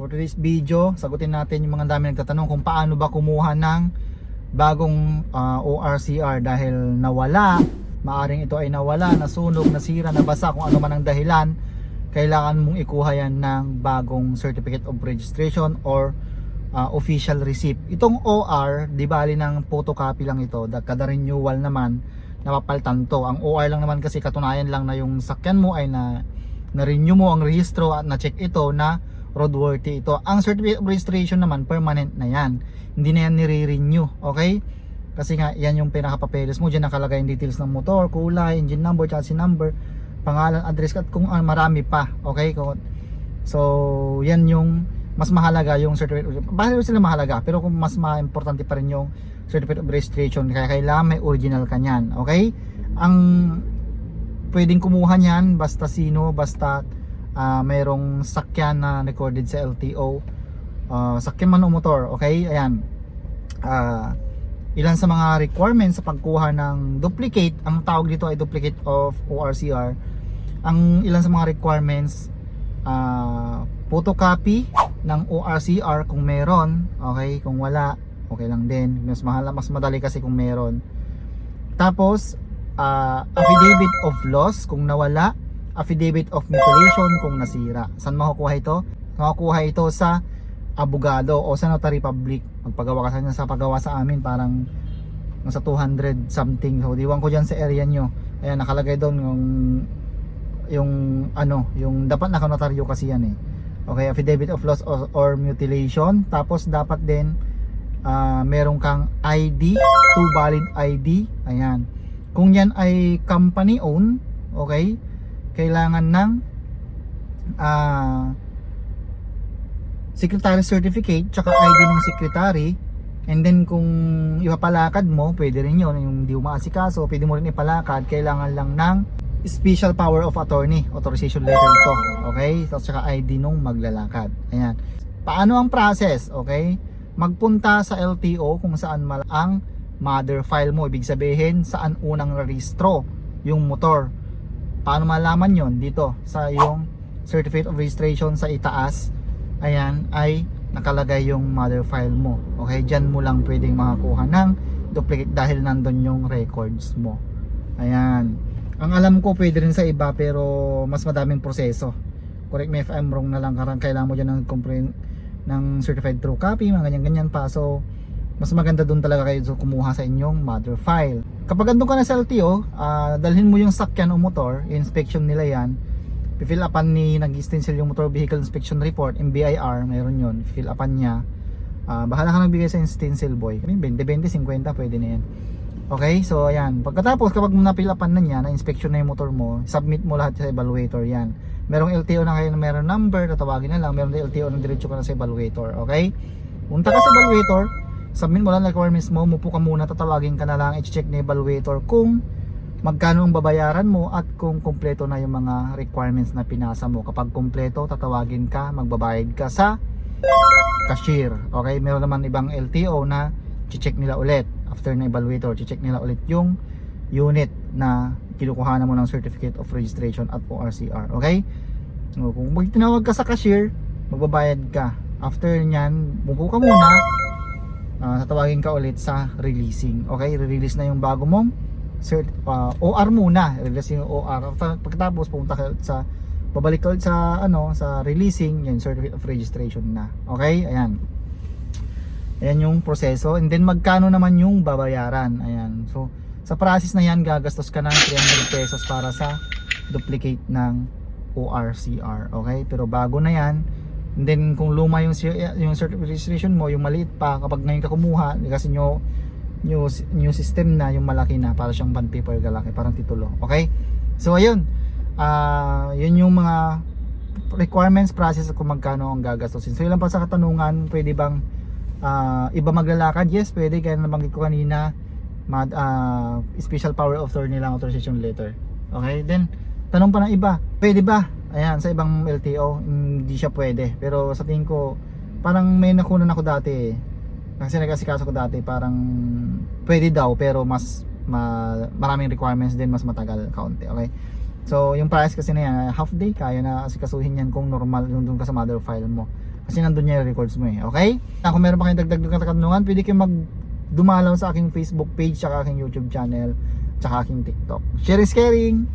for today's video, sagutin natin yung mga dami nagtatanong kung paano ba kumuha ng bagong ah, ORCR dahil nawala, maaring ito ay nawala, nasunog, nasira, nabasa, kung ano man ang dahilan, kailangan mong ikuha yan ng bagong certificate of registration or ah, official receipt. Itong OR, di bali ng photocopy lang ito, da- kada renewal naman, napapaltan to. Ang OR lang naman kasi katunayan lang na yung sakyan mo ay na na-renew mo ang rehistro at na-check ito na roadworthy ito. Ang certificate of registration naman permanent na yan. Hindi na yan nire-renew, okay? Kasi nga yan yung pinaka-papeles mo, diyan nakalagay yung details ng motor, kulay, engine number, chassis number, pangalan, address at kung ah, marami pa, okay? So, yan yung mas mahalaga yung certificate of Bakit sila mahalaga? Pero kung mas ma-importante pa rin yung certificate of registration, kaya kailangan may original ka niyan, okay? Ang pwedeng kumuha niyan basta sino, basta ah, mayroong sakyan na recorded sa LTO. Ah, sakyan man o motor, okay? Ayan. Ah, ilan sa mga requirements sa pagkuha ng duplicate, ang tawag dito ay duplicate of ORCR. Ang ilan sa mga requirements ah, photocopy ng ORCR kung meron, okay? Kung wala, okay lang din. Mas mahal, mas madali kasi kung meron. Tapos, ah, affidavit of loss kung nawala, affidavit of mutilation kung nasira. Saan makukuha ito? Makukuha ito sa abogado o sa notary public. Magpagawa ka sa sa pagawa sa amin parang nasa 200 something. So, diwan ko diyan sa area nyo. Ayan, nakalagay doon yung yung ano, yung dapat nakanotaryo kasi yan eh. Okay, affidavit of loss or, or mutilation. Tapos dapat din ah, meron kang ID, two valid ID. Ayan. Kung yan ay company owned, okay? Kailangan ng ah secretary certificate tsaka ID ng secretary. And then kung ipapalakad mo pwede rin yun. Yung di umaasikaso pwede mo rin ipalakad. Kailangan lang ng special power of attorney authorization letter ito okay? Tapos tsaka ID nung maglalakad. Ayan. Paano ang process? Okay? Magpunta sa LTO kung saan ang mother file mo. Ibig sabihin saan unang rehistro yung motor paano malaman yon dito sa yung certificate of registration sa itaas ayan ay nakalagay yung mother file mo. Okay dyan mo lang pwedeng makakuha ng duplicate dahil nandun yung records mo. Ayan. Ang alam ko pwede rin sa iba pero mas madaming proseso. Correct me if I'm wrong na lang karang kailangan mo dyan ng ng certified true copy mga ganyan ganyan pa. So mas maganda doon talaga kayo so, kumuha sa inyong mother file. Kapag andun ka na sa LTO ah, dalhin mo yung sakyan o motor inspection nila yan. Fill upan ni nag-stencil yung motor vehicle inspection report MBIR mayroon yun. Fill upan niya. Ah, bahala ka nagbigay sa stencil boy. Kami 20 20 50 pwede na yan. Okay so ayan. Pagkatapos kapag na-fill upan na niya na inspection na yung motor mo submit mo lahat sa evaluator yan. Merong LTO na kayo na meron number tatawagin na lang. Meron din LTO na diretso ka na sa evaluator okay? Punta ka sa evaluator submit mo lang ang requirements mo mupo ka muna tatawagin ka na lang i-check ni evaluator kung magkano ang babayaran mo at kung kumpleto na yung mga requirements na pinasa mo. Kapag kumpleto, tatawagin ka, magbabayad ka sa cashier. Okay, meron naman ibang LTO na check nila ulit after na evaluator, check nila ulit yung unit na kinukuha mo ng certificate of registration at ORCR. Okay? O, Kung tinawag ka sa cashier, magbabayad ka. After nyan, mupo ka muna, ah, tatawagin ka ulit sa releasing. Okay? Re-release na yung bago mong cert, ah, OR muna. Release yung OR. Pagkatapos pumunta ka sa babalik ulit sa ano sa releasing yung certificate of registration na. Okay? Ayan. Ayan yung proseso. And then magkano naman yung babayaran. Ayan. So sa process na yan gagastos ka ng 300 pesos para sa duplicate ng ORCR. Okay? Pero bago na yan, and then kung luma yung yung registration mo, yung maliit pa kapag ngayon ka kumuha kasi nyo new, new system na yung malaki na para siyang bond paper galaki parang titulo okay? So ayun. Ah yun yung mga requirements process kung magkano ang gagastusin. So ilan pa sa katanungan pwede bang ah, iba maglalakad? Yes pwede. Kaya nabanggit ko kanina mad, ah, special power of attorney lang authorization letter. Okay? Then tanong pa ng iba pwede ba ayan sa ibang LTO hindi siya pwede pero sa tingin ko parang may nakunan ako dati eh kasi nag-asikaso ko dati parang pwede daw pero mas ma, maraming requirements din mas matagal kaunti okay so yung price kasi na yan half day kaya na asikasuhin yan kung normal yung dun ka sa mother file mo Kasi nandun niya yung records mo eh. Okay? Kung meron pa kayong dagdag na katanungan, pwede kayong mag dumalaw sa aking Facebook page, tsaka aking YouTube channel, tsaka aking TikTok. Share is caring!